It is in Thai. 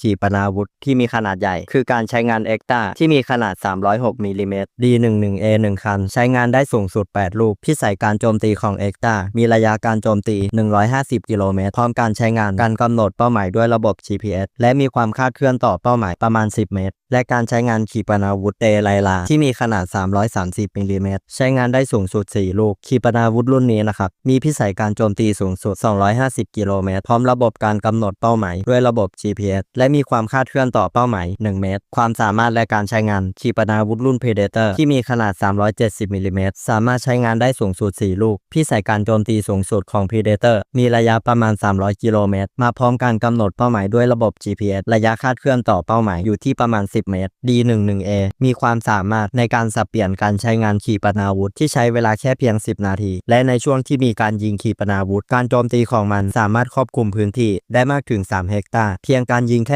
ขีปนาวุธที่มีขนาดใหญ่ คือการใช้งานเอ็กตาที่มีขนาด 306มิลลิเมตร D11A 1 คัน ใช้งานได้สูงสุด 8 ลูก พิสัยการโจมตีของเอ็กตามีระยะการโจมตี 150 กิโลเมตร พร้อมการใช้งานการกำหนดเป้าหมายด้วยระบบ GPS และมีความคาดเคลื่อนต่อเป้าหมายประมาณ 10 เมตร และการใช้งานขีปนาวุธเตไลลาที่มีขนาด 330มิลลิเมตร ใช้งานได้สูงสุด 4 ลูก ขีปนาวุธรุ่นนี้นะครับ มีพิสัยการโจมตีสูงสุด 250 กิโลเมตร พร้อมระบบการกำหนดเป้าหมายด้วยระบบ GPS และมีความคาดเคลื่อนต่อเป้าหมาย 1 เมตร ความสามารถและการใช้งานขีปนาวุธรุ่น Predator ที่มีขนาด 370มิลลิเมตรสามารถใช้งานได้สูงสุด 4 ลูก พิสัยการโจมตีสูงสุดของ Predator มีระยะประมาณ 300 กิโลเมตร มาพร้อมการกำหนดเป้าหมายด้วยระบบ GPS ระยะคาดเคลื่อนต่อเป้าหมายอยู่ที่ประมาณ 10 เมตร D11A มีความสามารถในการสับเปลี่ยนการใช้งานขีปนาวุธที่ใช้เวลาแค่เพียง 10 นาที และในช่วงที่มีการยิงขีปนาวุธ การโจมตีของมันสามารถครอบคลุมพื้นที่ได้มากถึง 3 เฮกตาร์ เพียงการยิงแค่